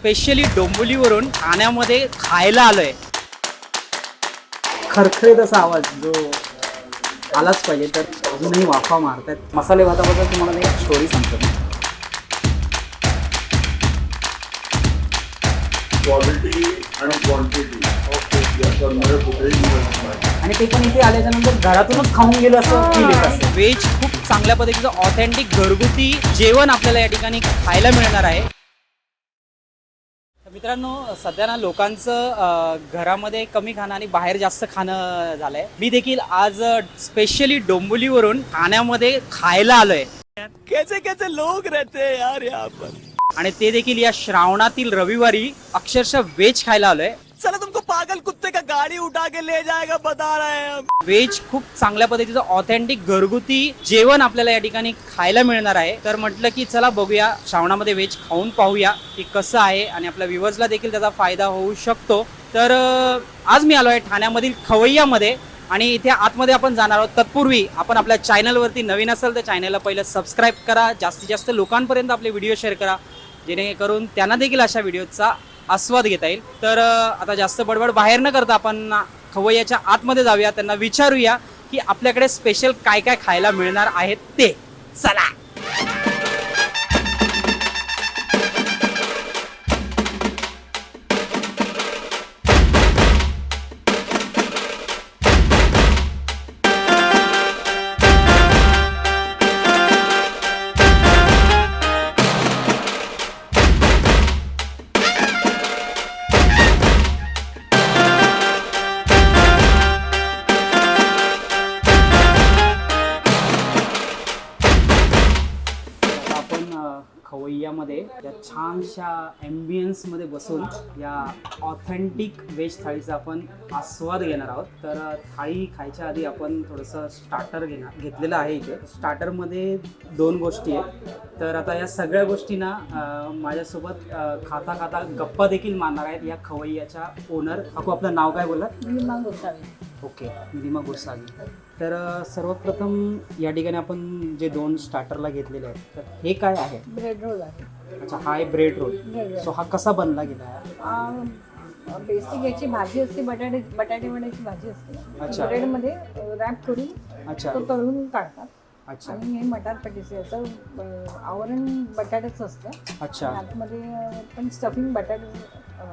Specially डोंबिवलीवरून ठाण्यामध्ये खायला आलोय. खरखरीत असा आवाज जो आलाच पाहिजे तर अजूनही वाफा मारतात मसाले भाताबद्दल तुम्हाला मी एक स्टोरी सांगतो. क्वालिटी आणि क्वांटिटी आणि ते पण इथे आल्याच्यानंतर घरातूनच खाऊन गेलं असं फील येत असं व्हेज खूप चांगल्या पद्धतीचं ऑथेंटिक घरगुती जेवण आपल्याला या ठिकाणी खायला मिळणार आहे. मित्रांनो सध्या ना लोकांचं घरामध्ये कमी खाणं आणि बाहेर जास्त खाणं झालंय. मी देखील आज स्पेशली डोंबिवलीवरून ठाण्यामध्ये खायला आलोय. कैसे कैसे लोक रहते यार यहाँ पर? आणि ते देखील या श्रावणातील रविवारी अक्षरशः व्हेज खायला आलोय. चला तुमको पागल कुत्ते का गाडी उठा के ले जाएगा बता रहे हैं व्हेज खूप चांगल्या पद्धतीचं ऑथेंटिक घरगुती जेवण आपल्याला या ठिकाणी खायला मिळणार आहे. तर म्हटलं की चला बघूया श्रावणामध्ये व्हेज खाऊन पाहूया की कसं आहे आणि आपल्या व्ह्युअर्सला देखील त्याचा फायदा होऊ शकतो. तर आज मी आलो आहे ठाण्यामधील खवय्यामध्ये आणि इथे आतमध्ये आपण जाणार आहोत. तत्पूर्वी आपण आपल्या चॅनलवरती नवीन असेल तर चॅनलला पहिलं सबस्क्राईब करा जास्तीत जास्त लोकांपर्यंत आपले व्हिडिओ शेअर करा. जेणेकरून त्यांना देखील अशा व्हिडिओचा आस्वाद घेता येईल. तर आता जास्त बडबड बाहेर न करता आपण खवय्याच्या आतमध्ये जाऊया त्यांना विचारूया की आपल्याकडे स्पेशल काय काय खायला मिळणार आहेत ते. चला! छानशा ॲम्बियन्समध्ये बसून या ऑथेंटिक व्हेज थाळीचा आपण आस्वाद घेणार आहोत. तर थाळी खायच्या आधी आपण थोडंसं स्टार्टर घेणार घेतलेलं आहे इथे. स्टार्टरमध्ये दोन गोष्टी आहेत. तर आता या सगळ्या गोष्टींना माझ्यासोबत खाता खाता गप्पा देखील मारणार आहेत या खवय्याच्या ओनर काकू आपलं नाव काय बोलला निलिमा गोसावी. ओके निलिमा गोसावी. तर सर्वप्रथम या ठिकाणी आपण जे दोन स्टार्टरला घेतलेले आहेत तर हे काय आहे? ब्रेड रोल आहे. अच्छा हा आहे ब्रेड रोल ब्रेड सो हा कसा बनला गेला? आहे बेसिक याची भाजी असते बटाटे बटाटे वड्याची भाजी अच्छा. असते ब्रेडमध्ये रॅप करून अच्छा. तो तळून काढतात. अच्छा. आणि हे मटार पॅटीस याचं अं, आवरण बटाट्याचं असतं. अच्छा. आतमध्ये अं, पण स्टफिंग बटाटे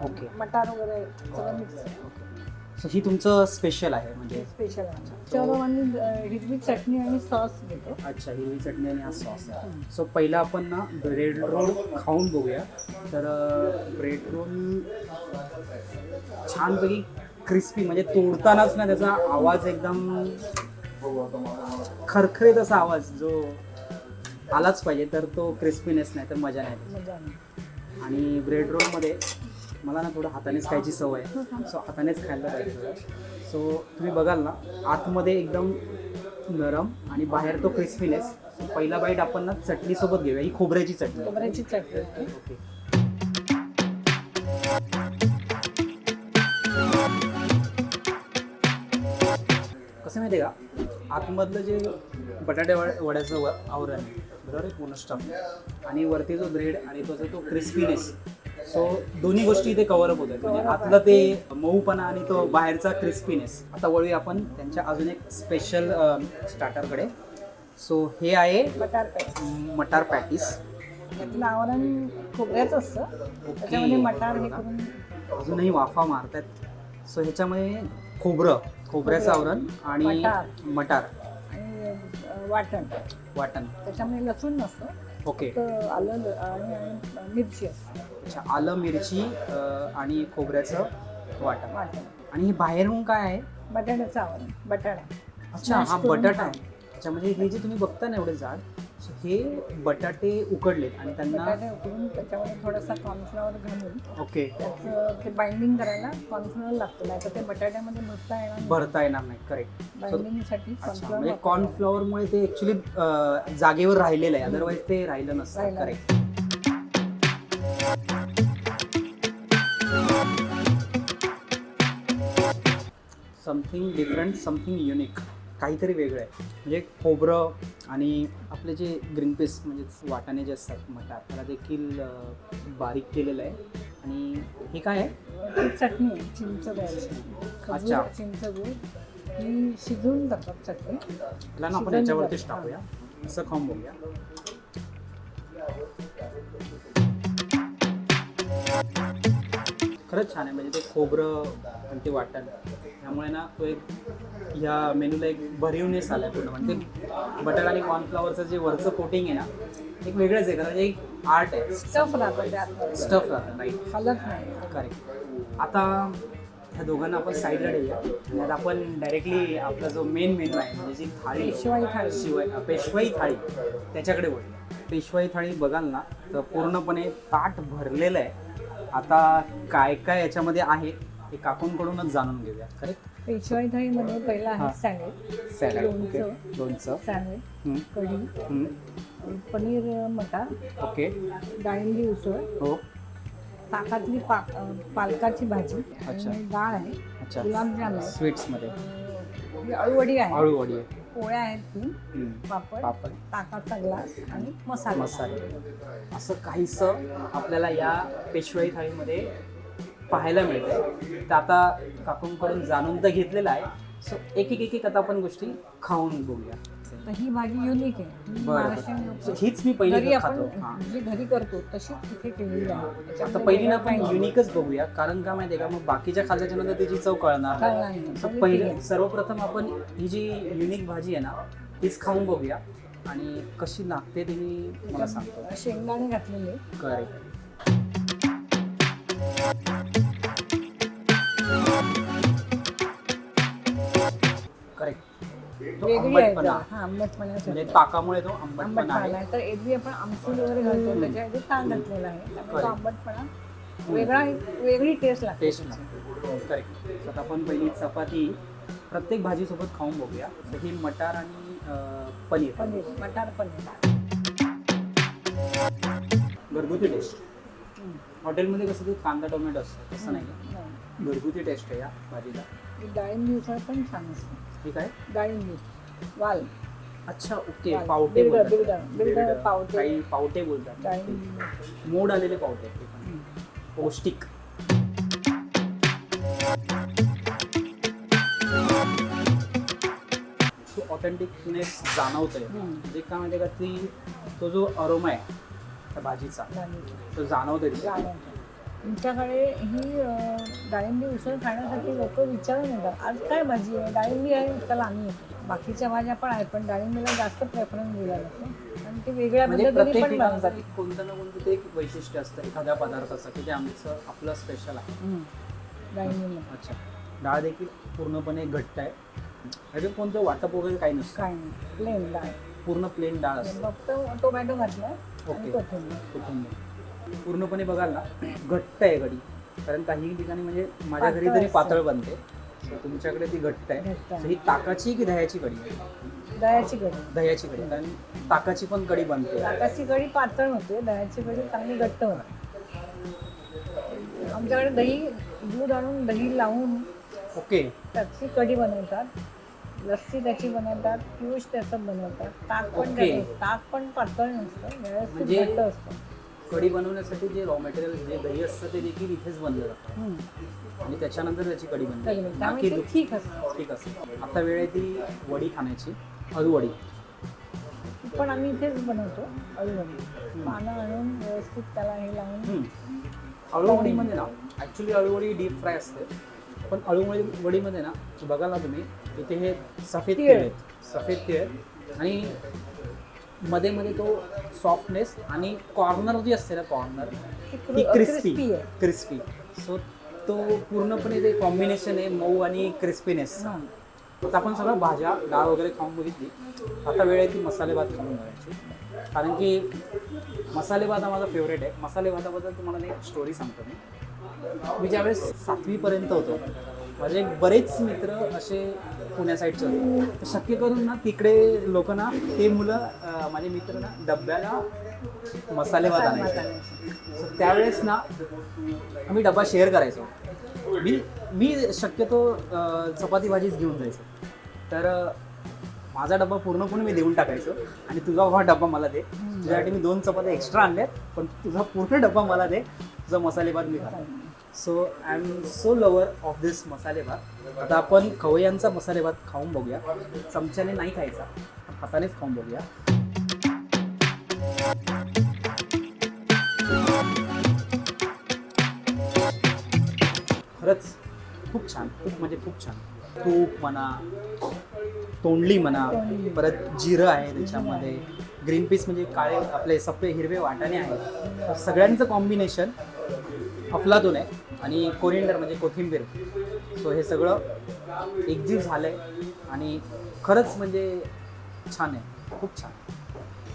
ओके. मटार वगैरे सगळं मिक्स सो ही तुमचं स्पेशल आहे म्हणजे स्पेशल आहे आम्ही हिरवी चटणी आणि सॉस देतो अच्छा हिरवी चटणी आणि हा सॉस सो पहिला आपण ना ब्रेड रोल खाऊन बघूया. तर ब्रेड रोल छानपैकी क्रिस्पी म्हणजे तोडतानाच ना त्याचा आवाज एकदम खरखरीत असा आवाज जो आलाच पाहिजे तर तो क्रिस्पीनेस नाही तर मजा नाही. आणि ब्रेड रोलमध्ये मला ना थोडं हातानेच खायची सवय आहे. सो हातानेच खायला पाहिजे थोडं. सो तुम्ही बघाल ना आतमध्ये एकदम नरम आणि बाहेर तो क्रिस्पीनेस पहिला बाईट आपण ना चटणीसोबत घेऊया. ही खोबऱ्याची चटणी. खोबऱ्याची चटणी. ओके. कसं माहिती आहे का? आतमधलं जे बटाटे वड- वड्याचं आवरण आहे, बरोबर आहे? पूर्ण स्टफ आणि वरती जो ब्रेड आणि तो जो तो क्रिस्पीनेस सो दोन्ही गोष्टी इथे कव्हर अप होतात म्हणजे आतलं ते मऊपणा आणि तो बाहेरचा क्रिस्पीनेस आता वळूया आपण त्यांच्या अजून एक स्पेशल स्टार्टरकडे सो हे आहे बटार पॅटी मटार पॅटीस यातलं आवरण खोबऱ्याचं असतं. त्याच्यामध्ये मटार हे करून अजूनही वाफा मारतात सो ह्याच्यामध्ये खोबरं खोबऱ्याचं आवरण आणि मटार. मटार. आणि अं, वाटण. वाटण. त्याच्यामध्ये लसूण नसतं. ओके. फक्त आलं ल- आणि आणि मिरची असते. अच्छा आलं मिरची अं, आणि खोबऱ्याचं वाटण. वाटण. आणि हे बाहेरून काय आहे? बटाट्याचं आवरण बटाटा. अच्छा Smash हा करून बटाटा. आहे. त्याच्यामध्ये हे जे तुम्ही बघता ना एवढे झाड हे बटाटे उकडलेत आणि त्यांना बटाटे उकळून त्याच्यामध्ये थोडासा कॉर्नफ्लॉवर घालून ओके. त्याचं ते बाइंडिंग करायला कॉर्नफ्लॉवर लागतं. नाही तर ते बटाट्यामध्ये भरता येणार. भरता येणार नाही करेक्ट बाइंडिंगसाठी अच्छा कॉर्नफ्लॉवर म्हणजे कॉर्नफ्लॉवरमुळे ते ऍक्च्युली जागेवर राहिलेलं आहे. अदरवाईज ते राहिलं नसतं. राहिलं correct something different something unique काहीतरी वेगळं आहे. म्हणजे खोबरं आणि आपले जे ग्रीन पीस म्हणजे वाटाणे जे असतात मटार त्याला देखील बारीक केलेलं आहे. आणि हे काय आहे? चटणी आहे चिंच अच्छा. चिंच गुळ. शिजवून टाकतात चटणी. त्याला ना आपण याच्यावरतीच. टाकूया. असं खाऊन बघूया. खरंच छान आहे. म्हणजे ते खोबरं आणि ते वाटण त्यामुळे ना तो एक या मेनूला एक भरीवनेस आलाय पूर्ण. म्हणजे बटर आणि कॉर्नफ्लॉवरचं जे वरचं कोटिंग आहे ना एक वेगळंच आहे. कारण म्हणजे एक आर्ट आहे. स्टफ राहतो स्टफ राहतं राईट हलत नाही. करेक्ट आता ह्या दोघांना आपण साईडला ठेवूया. आणि आता आपण डायरेक्टली आपला जो मेन मेनू आहे म्हणजे जी थाळी आहे, पेशवाई थाळी. शिवाय पेशवाई थाळी. त्याच्याकडे वळूया. पेशवाई थाळी बघाल ना तर पूर्णपणे ताट भरलेलं आहे. आता काय काय याच्यामध्ये आहे हे काकूंकडूनच जाणून घेऊया करेक्ट पेशवाई थाळीमध्ये पहिला हा. आहे सॅलेड सॅलड ओके लोणचं. लोणचं. सॅलेड हम्म, कढी हम्म, पनीर मटार ओके. डाळिंबी उसळ हो. ताकातली अं, पालकाची भाजी अच्छा. आणि डाळ आहे अच्छा. गुलाबजाम आहे. स्वीट्समध्ये अं, ही अळूवडी आहे. आळूवडी आहे. पोळ्या आहेत तीन हम्म, पापड पापड. ताकाचा ग्लास आणि मसाला. मसाले. असं काहीसं आपल्याला या पेशवाई थाळीमध्ये पाहायला मिळतंय. तर आता काकूंकडून जाणून तर घेतलेलं आहे. सो एक एक एक एक आता आपण गोष्टी खाऊन बघूया. तर ही भाजी युनिक आहे. बरं महाराष्ट्रीयन हीच मी घरी पहिली आपण खातो. हां. जी घरी करतो तशीच केलेली आहे. आता पहिली ना वेगळं आपण काही युनिकच बघूया. कारण का माहितीये का? मग बाकीच्या खाल्ल्याच्या नंतर त्याची चव कळणार नाही. पहिले. सर्वप्रथम आपण ही जी युनिक भाजी आहे ना तीच खाऊन बघूया. आणि कशी लागते ते मी मला सांगतो. शेंगदाणे घातलेले. करेक्ट वेगळी आहे आंबटपणा हा आंबटपणासाठी म्हणजे ताकामुळे तो आंबटपणा आंबटपणा आहे आहे. तर एरवी आपण आमसूल वगैरे घालतो त्याच्यामध्ये ताण घातलेला आहे. त्यामुळे तो Correct. आंबटपणा वेगळा वेगळी टेस्ट लागते टेस्ट करेक्ट आता आपण पहिली चपाती प्रत्येक भाजीसोबत खाऊन बघूया. तर ही मटार आणि अं, पनीर. पनीर मटार पनीर. घरगुती टेस्ट हॉटेलमध्ये कसं ते कांदा टोमॅटो असतं तसं नाही नाही. घरगुती टेस्ट आहे या भाजीला. ही डाळिंबी उसळ पण छान असते. ठीक आहे? डाळिंबी. वाल अच्छा ओके वाल. पावटे बोलतात. पावटे. काही पावटे बोलतात मोड आलेले पावटे ते पण. पौष्टिक ऑथेंटिकनेस जाणवतोय हम्म. म्हणजे काय माहिती का ती तो जो अरोमा आहे त्या भाजीचा. तो जाणवतोय तिथे. जाणवतं. तुमच्याकडे ही डाळिंबी उसळ खाण्यासाठी लोक विचारून येतात. आज काय भाजी आहे? डाळिंबी आहे त्याला आम्ही येतो. बाकीच्या भाज्या पण आहेत पण डाळिंबीला जास्त प्रेफरन्स दिला जातो. आणि ते वेगळ्या म्हणजे पद्धतीने प्रत्येक पण ठिकाणासाठी कोणतं ना कोणतं ते एक वैशिष्ट्य असतं एखाद्या पदार्थाचं की ते आमचं आपलं स्पेशल आहे. डाळिंबीला अच्छा. डाळ देखील पूर्णपणे घट्ट आहे. ह्याच्यात कोणतं वाटप वगैरे काही नसतं. काय नाही. प्लेन डाळ. पूर्ण प्लेन डाळ असते. फक्त टोमॅटो घातला ओके. आणि कोथिंबीर. कोथिंबीर. पूर्णपणे बघाल ना घट्ट आहे कढी कारण काही ठिकाणी म्हणजे माझ्या घरी तरी. पातळ बनते. तुमच्याकडे ती घट्ट आहे. ही ताकाची की दह्याची कढी आहे दह्याची कढी दह्याची कढी कारण ताकाची पण कढी बनते. ताकाची कढी पातळ होते दह्याची कढी चांगली घट्ट होते. आमच्याकडे दही दूध आणून दही लावून ओके. त्याची कढी बनवतात. लस्सी त्याची बनवतात पियुष त्याचं बनवतात. ताक पण ताक पण पातळ नसतं व्यवस्थित म्हणजे- घट्ट असतं. कढी बनवण्यासाठी जे रॉ मटेरियल जे दही असतं ते देखील इथेच बनलं जातं. आणि त्याच्यानंतर त्याची कढी बनते. त्यामुळे बाकी ते ठीक असतं. ठीक असते. आता वेळ आहे ती वडी खाण्याची. अळूवडी ती पण आम्ही इथेच बनवतो अळूवडी पानं आणून व्यवस्थित त्याला हे लावून. अळूवडीमध्ये ना ॲक्च्युली अळूवडी डीप फ्राय असते. पण अळूवडी वडीमध्ये ना बघाल ना तुम्ही इथे हे सफेद तीळ. तीळ आहेत. सफेद तीळ आहेत. आणि मध्ये मध्ये तो सॉफ्टनेस आणि कॉर्नर जी असते ना कॉर्नर ती ती क्रि- क्रिस्पी. क्रिस्पी सो तो पूर्णपणे ते कॉम्बिनेशन आहे मऊ आणि क्रिस्पीनेस. आता आपण सगळं भाज्या डाळ वगैरे खाऊन बघितली. आता वेळ आहे ती मसाले भात खाऊन बघायची. कारण की मसाले भात हा माझा फेवरेट आहे. मसाले भाताबद्दल तुम्हाला एक स्टोरी सांगतो मी. मी ज्यावेळेस सातवीपर्यंत होतो माझे बरेच मित्र असे पुण्या साईडचे होते. तर शक्य करून ना तिकडे लोक ना ते मुलं अं, माझे मित्र ना डब्याला मसाले भात आणायचे. So, त्यावेळेस ना आम्ही डबा शेअर करायचो. मी मी शक्यतो अं, चपाती भाजीच घेऊन जायचो. तर माझा डबा पूर्णपणे मी देऊन टाकायचो. आणि तुझा हा डबा मला दे. तुझ्यासाठी मी दोन चपात्या एक्स्ट्रा आणल्यात पण तुझा पूर्ण डबा मला दे तुझा मसाले भात मी खातो so I am so lover of this masale bhat आता आपण खवय्यांचा मसाले भात खाऊन बघूया. चमच्याने नाही खायचा हातानेच खाऊन बघूया. खरंच खूप छान खूप म्हणजे खूप छान. तूप म्हणा तोंडली म्हणा परत जिरं आहे त्याच्यामध्ये. ग्रीन पीस म्हणजे काळे आपले सप्पे हिरवे वाटाणे आहेत. सगळ्यांचं कॉम्बिनेशन अफलातून आहे. आणि कोरिएंडर म्हणजे कोथिंबीर. सो हे सगळं एकजीव झालं आहे आणि खरंच म्हणजे छान आहे. खूप छान.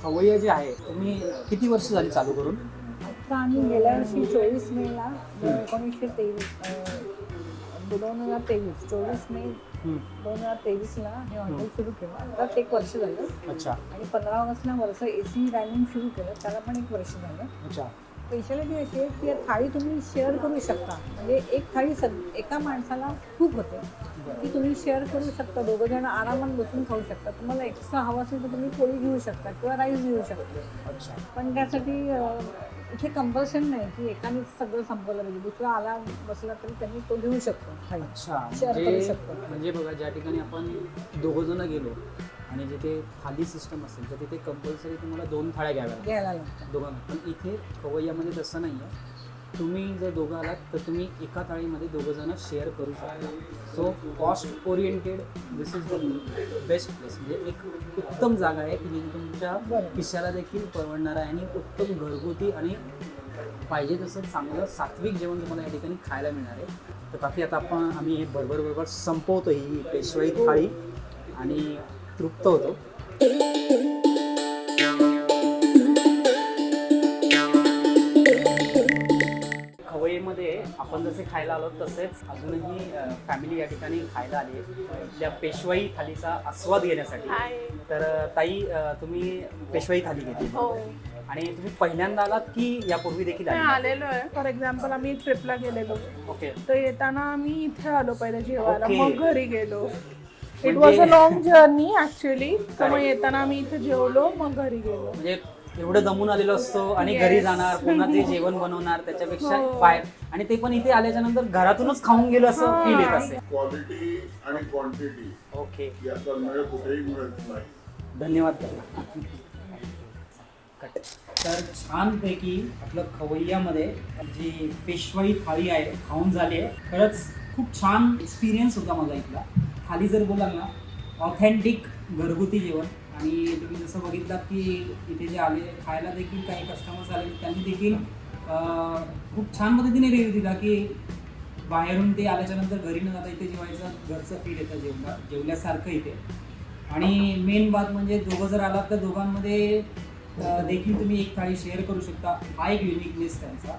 खवय्या जे आहे तुम्ही किती वर्ष झाली चालू करून? आता आम्ही गेल्या वर्षी चोवीस मेला एकोणीसशे तेवीस दोन हजार तेवीस चोवीस मे हम्म. दोन हजार तेवीसला हे हॉटेल सुरू केलं. आता एक वर्ष झालं. अच्छा. आणि पंधरा ऑगस्टला वर्ष ए सी डायनिंग सुरू केलं. त्याला पण एक वर्ष झालं. अच्छा. स्पेशालिटी अशी आहे की या थाळी तुम्ही शेअर करू शकता. म्हणजे एक थाळी सग एका माणसाला खूप होते. ती तुम्ही शेअर करू शकता. दोघं जण आरामात बसून खाऊ शकता. तुम्हाला एक्स्ट्रा हवं असेल तर तुम्ही पोळी घेऊ शकता किंवा राईस घेऊ शकता. पण त्यासाठी इथे कंपल्शन नाही की एकानेच सगळं संपवलं पाहिजे. दुसरा आला बसला तरी त्यांनी तो घेऊ शकतो. थाळी अच्छा. Share करू म्हणजे शकतो. म्हणजे बघा ज्या ठिकाणी आपण दोघं जण गेलो आणि जिथे थाली सिस्टम असेल तर तिथे कंपल्सरी तुम्हाला दोन थाळ्या घ्याव्या घ्यायला दोघांना. पण इथे खवय्यामध्ये तसं नाही आहे तुम्ही जर दोघं आलात तर तुम्ही एका थाळीमध्ये दोघं जण शेअर करू शकता. So cost oriented this is the best place म्हणजे एक उत्तम जागा आहे की जिथे तुमच्या. खिशाला देखील परवडणार आहे आणि उत्तम घरगुती आणि पाहिजे तसं चांगलं सात्विक जेवण तुम्हाला या ठिकाणी खायला मिळणार आहे. तर बाकी आता आपण आम्ही हे बरोबर बरोबर संपवतो ही पेशवाई थाळी. आणि तृप्त होतो. खवईमध्ये आपण जसे खायला आलो तसेच अजूनही फॅमिली या ठिकाणी खायला आली आहे. आपल्या पेशवाई थालीचा आस्वाद घेण्यासाठी. तर ताई तुम्ही पेशवाई थाली घेतली. हो. आणि तुम्ही पहिल्यांदा आलात की यापूर्वी देखील आलेलो? आहे. फॉर एक्झाम्पल आम्ही ट्रिपला गेलेलो. ओके. तर येताना आम्ही इथे आलो पहिले जेवायला. मग घरी गेलो. It was a long journey actually तर मग येताना आम्ही इथे जेवलो मग घरी गेलो म्हणजे एवढं दमून आलेलो असतो आणि Yes. घरी जाणार पुन्हा ते जेवण बनवणार त्याच्यापेक्षा हो. बाहेर आणि ते पण इथे आल्याच्यानंतर घरातूनच खाऊन गेलो असं हा. फील येत असेल क्वालिटी आणि क्वांटिटी ओके याचा मेळ कुठेही मिळत नाही धन्यवाद. कट. तर छानपैकी आपलं खवय्यामध्ये जी पेशवाई थाळी आहे खाऊन झाली आहे खरंच खूप छान एक्सपिरियन्स होता माझा इथला थाली जर बोलाल ना ऑथेंटिक घरगुती जेवण. आणि तुम्ही जसं बघितलं की इथे जे आले खायला देखील काही कस्टमर्स आले त्यांनी देखील खूप छान पद्धतीने रिव्ह्यू दिला की बाहेरून ते आल्याच्यानंतर घरी न जाता इथे जेवायचं घरचं फीड येतं जेवणा जेवल्यासारखं इथे. आणि मेन बात म्हणजे दोघं जर आलात तर दोघांमध्ये देखील तुम्ही एक थाळी शेअर करू शकता. हा एक युनिकनेस त्यांचा.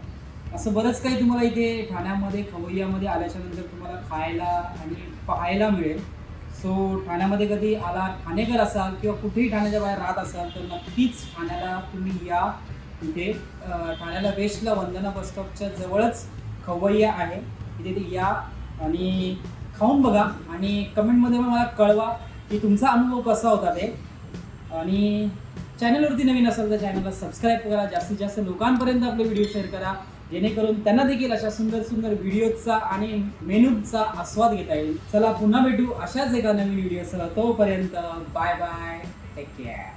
असं बरंच काही तुम्हाला इथे ठाण्यामध्ये खवय्यामध्ये आल्याच्यानंतर तुम्हाला खायला आणि पाहायला मिळेल. सो ठाण्यामध्ये कधी आला ठाणेकर असाल किंवा कुठेही ठाण्याच्या बाहेर राहत असाल तर नक्कीच ठाण्याला तुम्ही या. इथे ठाण्याला वेस्टला वंदना बस स्टॉपच्या जवळच खवय्या आहे. तिथे ते या आणि खाऊन बघा आणि कमेंटमध्ये पण मला कळवा की तुमचा अनुभव कसा होता ते. आणि चॅनलवरती नवीन असेल तर चॅनलला सबस्क्राईब करा. जास्तीत जास्त लोकांपर्यंत आपले व्हिडिओ शेअर करा. जेणेकरून त्यांना देखील अशा सुंदर सुंदर व्हिडिओचा आणि मेनूचा आस्वाद घेता येईल. चला पुन्हा भेटू अशाच एका नवीन व्हिडिओसह तोपर्यंत बाय बाय टेक केअर